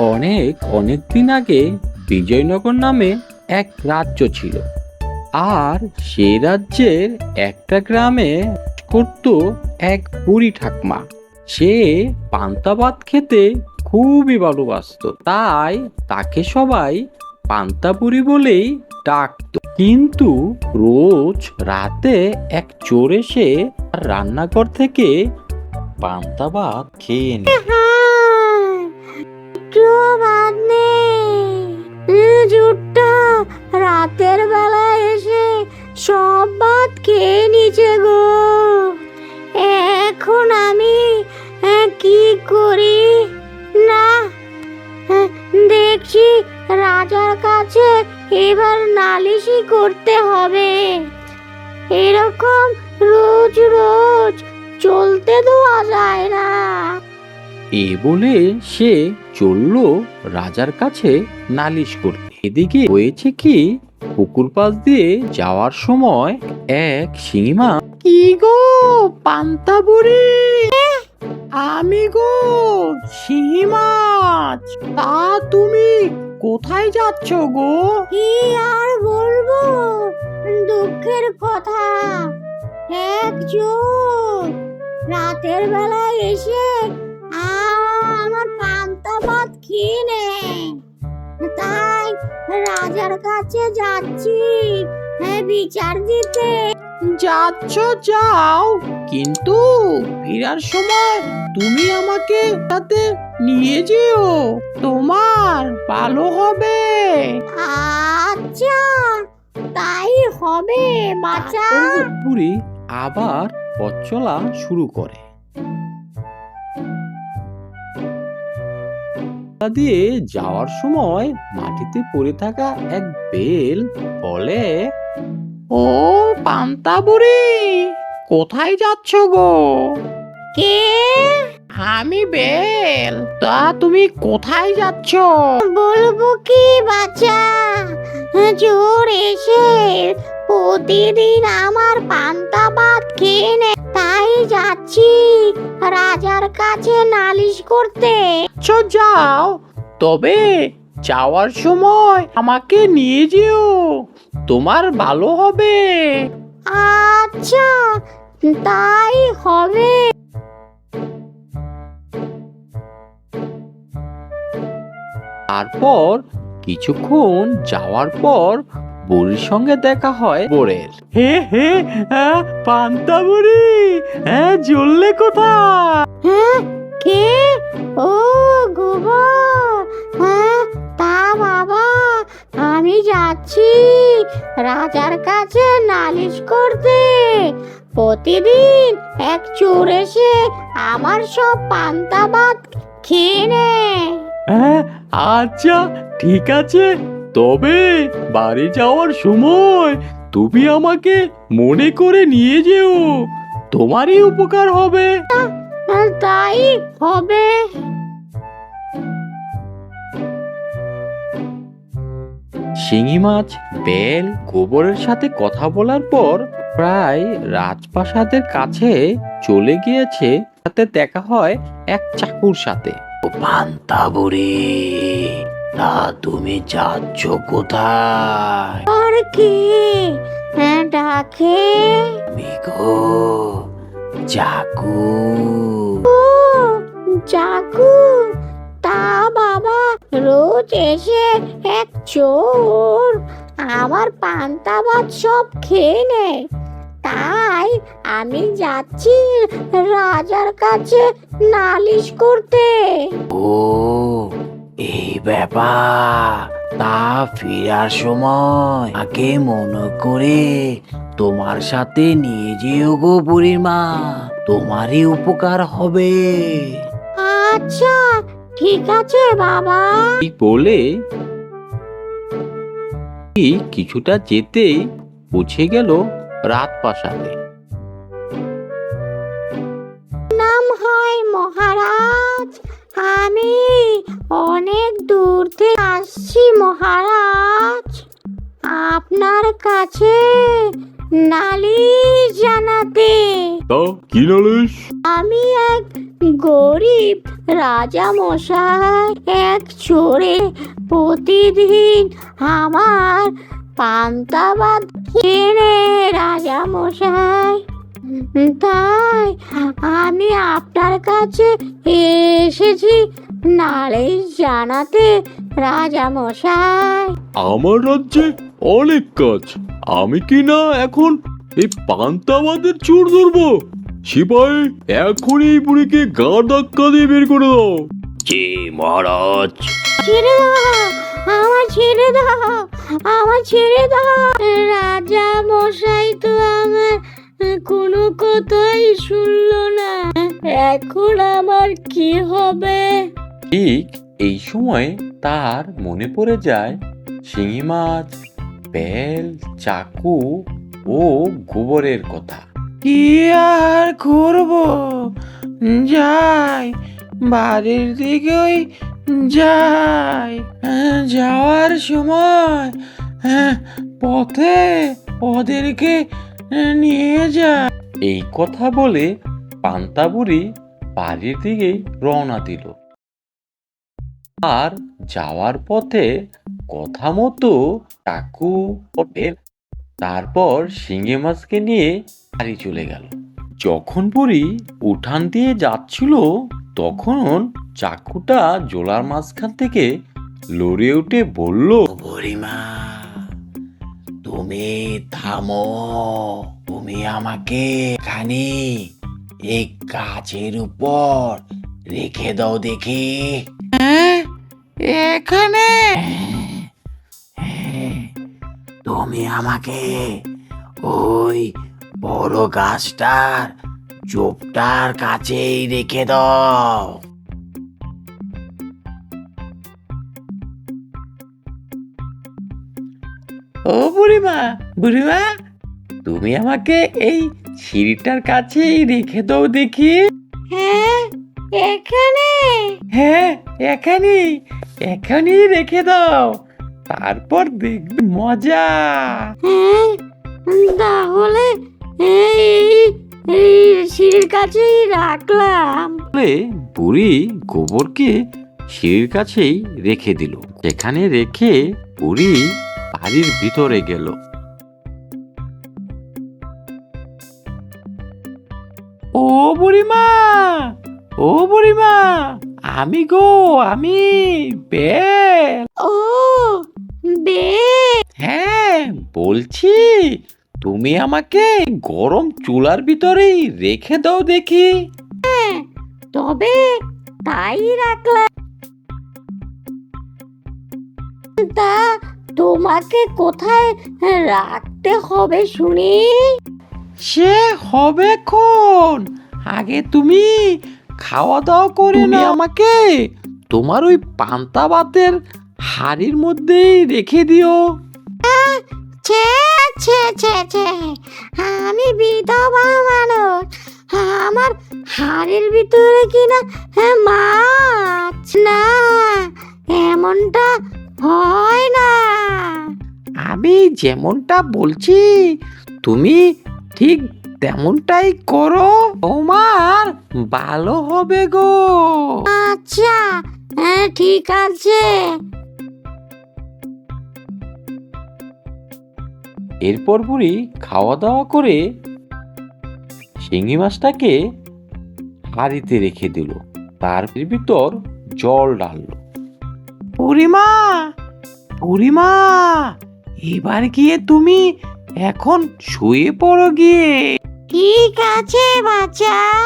অনেক অনেক দিন আগে বিজয়নগর নামে এক রাজ্য ছিল। আর সেই রাজ্যের একটা গ্রামে করত এক বুড়ি ঠাকমা। সে পান্তা ভাত খেতে খুবই ভালোবাসত, তাই তাকে সবাই পান্তা বুড়ি বলেই ডাকতো। কিন্তু রোজ রাতে এক চোর এসে রান্নাঘর থেকে পান্তা ভাত খেয়ে নেয় একটু বাদ নেই জুটটা রাতের বেলা এসে সব ভাত খেয়ে নিচে গো। এখন আমি কি করি? না দেখছি রাজার কাছে এবার নালিশি করতে হবে। এরকম রোজ রোজ চলতে দেওয়া যায় না। এ বলে সে চলল রাজার কাছে নালিশ করতে। এদিকে হয়েছে কি পুকুর পাশ দিয়ে যাওয়ার সময় এক সিংমা কি গো পান্তা বুড়ি? আমি গো শিঙি মাছ তা তুমি কোথায় যাচ্ছ গো? কি আর বলব? দুঃখের কথা। একজন রাতের বেলায় এসে আমার পান্তা ভাত খেয়ে তাই রাজার কাছে যাচ্ছি। হ্যাঁ, বিচার দিতে। যাচ্ছ যাও। কিন্তু ফেরার সময় তুমি আমাকে সাথে নিয়ে যেও। তোমার ভালো হবে। আচ্ছা তাই হবে বাচ্চা বুড়ি আবার পথ চলা শুরু করে। দিয়ে যাওয়ার সময় মাটিতে পড়ে থাকা এক বেল বলে ও পান্তা বুড়ি কোথায় যাচ্ছ গো? কে? আমি বেল তা তুমি কোথায় যাচ্ছ? বলব কি বাচ্চা জোর এসে প্রতিদিন আমার পান্তা ভাত খেয়ে নে। তাই যাচ্ছি। রাজার কাছে নালিশ করতে। আচ্ছা যাও। তবে যাওয়ার সময় আমাকে নিয়ে যেও। তোমার ভালো হবে। আচ্ছা তাই হবে। তারপর কিছুক্ষণ যাওয়ার পর বুড়ির সঙ্গে দেখা হয় বোরের। হে হে পান্তা বুড়ি হ্যাঁ জ্বললে কোথায়? হ্যাঁ কে? ও গোবর হ্যাঁ তা বাবা আমি যাচ্ছি। রাজার কাছে নালিশ করতে। প্রতিদিন এক চোর এসে আমার সব পান্তা ভাত খেয়ে নেয়। হ্যাঁ আচ্ছা ঠিক আছে। তবে বাড়ি যাওয়ার সময় তুমি আমাকে মনে করে নিয়ে যেও। তোমারই উপকার হবে। তাই হবে। শিঙি মাছ বেল গোবরের সাথে কথা বলার পর প্রায় রাজপ্রাসাদের কাছে চলে গিয়েছে। তাতে দেখা হয় এক চাকুর সাথে। ও পান্তা বুড়ি তা তুমি যাচ্ছ কোথায়? আর কি? হ্যাঁ ডাকে। আমি গো চাকু ও চাকু তা বাবা রোজ এসে এক চোর আমার পান্তা ভাত সব খেয়ে নেয়। তাই আমি যাচ্ছি রাজার কাছে নালিশ করতে। ও এই ব্যাপার তা ফেরার সময় আগে মনে করে তোমার সাথে নিয়ে যেও গো বুড়ির মা তোমারই উপকার হবে। আচ্ছা ঠিক আছে বাবা। বলে? কিছুটা যেতেই পৌঁছে গেল রাত প্রাসাদে নাম হয় মহারাজ। আমি অনেক দূর থেকে আসছি মহারাজ। আপনার কাছে নালিশ জানাতে। তা কি নালিশ? আমি এক গরিব রাজা মশাই এক চোরে। প্রতিদিন আমার পান্তাবাদ কেনে রাজা মশাই তাই আমি আপনার কাছে এসেছি নালিশ জানাতে রাজা মশাই আমার রাজ্যে অনেক কাজ। আমি কি না এখন এই পান্তাবাদের চোর ধরবো? সিপাই এখন এই বুড়িকে গা ধাক্কা দিয়ে বের করে দাও। জি মহারাজ। ছেড়ে দাও আমার ছেড়ে দাও আমার ছেড়ে দাও। রাজা মশাই তো আমার কোনো কথাই শুনলো না। এখন আমার কি হবে? ঠিক এই সময় তার মনে পড়ে যায় শিঙি মাছ বেল চাকু ও গোবরের কথা। কি আর করব? যাই বাড়ির দিকেই যাই। আহ, যাওয়ার সময় আহ, পথে ওদেরকে নিয়ে যা। এই কথা বলে পান্তাবুড়ি বাড়ির দিকে রওনা দিল। আর যাওয়ার পথে কথা মতো ও বেল তারপর শিঙে মাছকে নিয়ে বাড়ি চলে গেল। যখন বুড়ি উঠান দিয়ে যাচ্ছিল তখন চাকুটা জোলার মাঝখান থেকে লড়ে উঠে বলল বুড়িমা তুমি থামো তুমি আমাকে এখানে এই গাছের উপর রেখে দাও দেখি। এখানে? তুমি আমাকে ওই বড় গাছটার চোপটার কাছেই রেখে দাও। ও বুড়িমা বুড়িমা তুমি আমাকে এই সিঁড়িটার কাছেই রেখে দাও দেখি। হ্যাঁ এখানে। হ্যাঁ এখানেই এখানেই রেখে দাও। তারপর দেখবি মজা। হ্যাঁ তাহলে এই এই সিঁড়ির কাছেই রাখলাম। বলে বুড়ি গোবরকে সিঁড়ির কাছেই রেখে দিল। সেখানে রেখে বুড়ি বাড়ির ভিতরে গেল। ও বুড়িমা! ও বুড়িমা! আমি গো আমি বেল। ও বে হ্যাঁ বলছি তুমি আমাকে গরম চুলার ভিতরেই রেখে দাও দেখি। তবে তাই রাখলাম। তা তোমাকে কোথায় রাখতে হবে শুনি? সে হবে কোন? আগে তুমি খাওয়া দাওয়া করে না আমাকে তোমার ওই পান্তা ভাতের হাড়ির মধ্যেই রেখে দিও। ছে ছে ছে ছে। আমি বিধবা মানুষ। আমার হাড়ের ভিতরে কিনা মাছ না এমনটা হয় না। আমি যেমনটা বলছি তুমি ঠিক তেমনটাই করো। তোমার ভালো হবে গো। আচ্ছা হ্যাঁ ঠিক আছে। এরপর বুড়ি খাওয়া দাওয়া করে শিঙি মাছটাকে হাড়িতে রেখে দিল। তার ভিতর জল ডাললো বুড়িমা বুড়িমা! এবার গিয়ে তুমি এখন শুয়ে পড়ো গিয়ে। ঠিক আছে বাচ্চা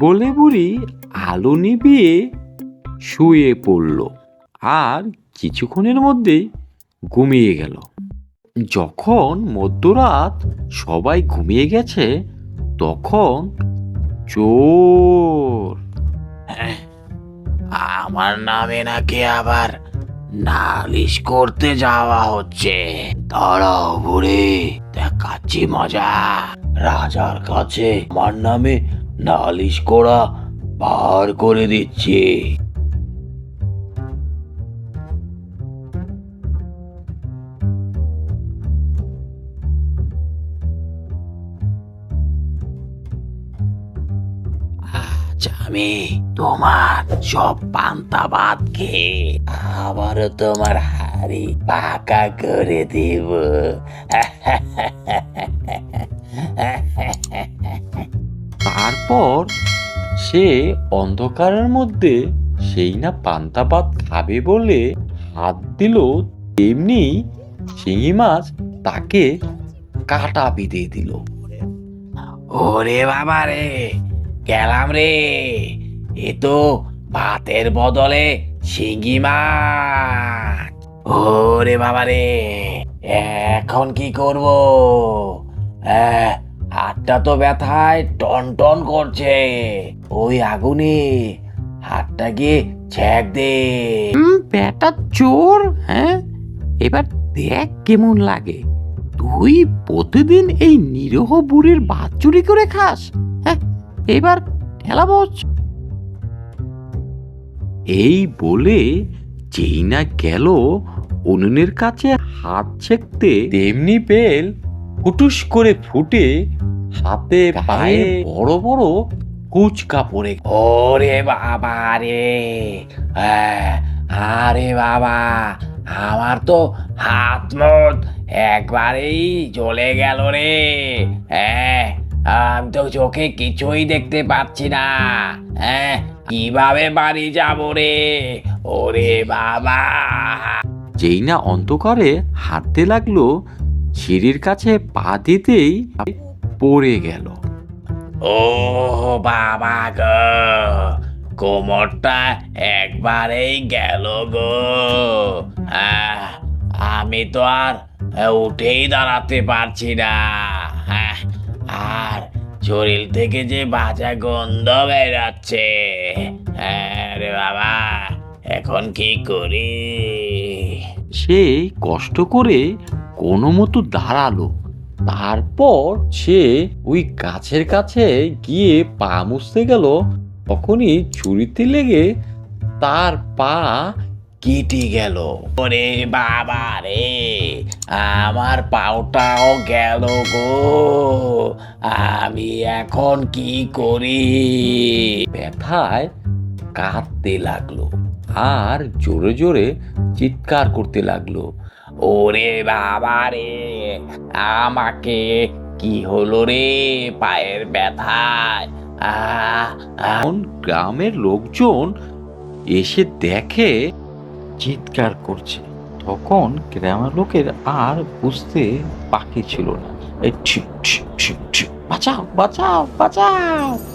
বলে বুড়ি আলো নিভিয়ে শুয়ে পড়ল আর কিছুক্ষণের মধ্যেই ঘুমিয়ে গেল। যখন মধ্যরাত সবাই ঘুমিয়ে গেছে তখন চোর আমার নামে নাকি আবার নালিশ করতে যাওয়া হচ্ছে। দাঁড়াও বুড়ি, দেখাচ্ছি মজা। রাজার কাছে আমার নামে নালিশ করা বার করে দিচ্ছি। আমি তোমার সব পান্তা ভাত খেয়ে তোমার হাড়ি পাকা করে দিব। তারপর সে অন্ধকারের মধ্যে সেই না পান্তা ভাত খাবে বলে হাত দিল, তেমনি শিঙি মাছ তাকে কাটা বিঁধে দিল। ওরে বাবা রে গেলাম রে। এ তো ভাতের বদলে শিঙ্গি মাছ। ওরে বাবা রে, এখন কি করব? হাতটা তো ব্যথায় টন টন করছে। ওই আগুনে হাতটা গিয়ে ছ্যাক দে। বেটা চোর হ্যাঁ? এবার দেখ কেমন লাগে। তুই প্রতিদিন এই নিরহ বুড়ির ভাত চুরি করে খাস? এবার ঠেলা বস। এই বলে যেই না গেল উনুনের কাছে হাত ছেকতে তেমনি বেল ফুটুস করে ফুটে হাতে পায়ে বড় বড় কুচকা পড়ে ওরে বাবা রে। আহ, আরে বাবা আমার তো হাত মত একবারেই চলে গেল রে। হ্যাঁ আমি তো চোখে কিছুই দেখতে পাচ্ছি না। হ্যাঁ কীভাবে বাড়ি যাব রে? ওরে বাবা। যেই না অন্ধকারে হাঁটতে লাগল সিঁড়ির কাছে পা দিতেই পড়ে গেল। ও বাবা গো কোমরটা একবারেই গেল গো। আহ, আমি তো আর উঠেই দাঁড়াতে পারছি না। আহ, আর শরীর থেকে যে বাজা গন্ধ বেরাচ্ছে। হ্যাঁ রে বাবা, এখন কি করি? সে কষ্ট করে কোনো মতো দাঁড়াল। তারপর সে ওই গাছের কাছে গিয়ে পা মুছতে গেল। তখনই ছুরিতে লেগে তার পা কেটে গেল। ওরে বাবা রে, আমার পাওটাও গেল গো। আমি এখন কি করি? ব্যথায় কাঁদতে লাগল আর জোরে জোরে চিৎকার করতে লাগল। ওরে বাবা রে, আমাকে কি হলো রে পায়ের ব্যথায়? গ্রামের লোকজন এসে দেখে চিৎকার করছে। তখন গ্রামের লোকের আর বুঝতে বাকি ছিল না। এই ঠিক ঠিক ঠিক বাঁচাও বাঁচাও বাঁচাও।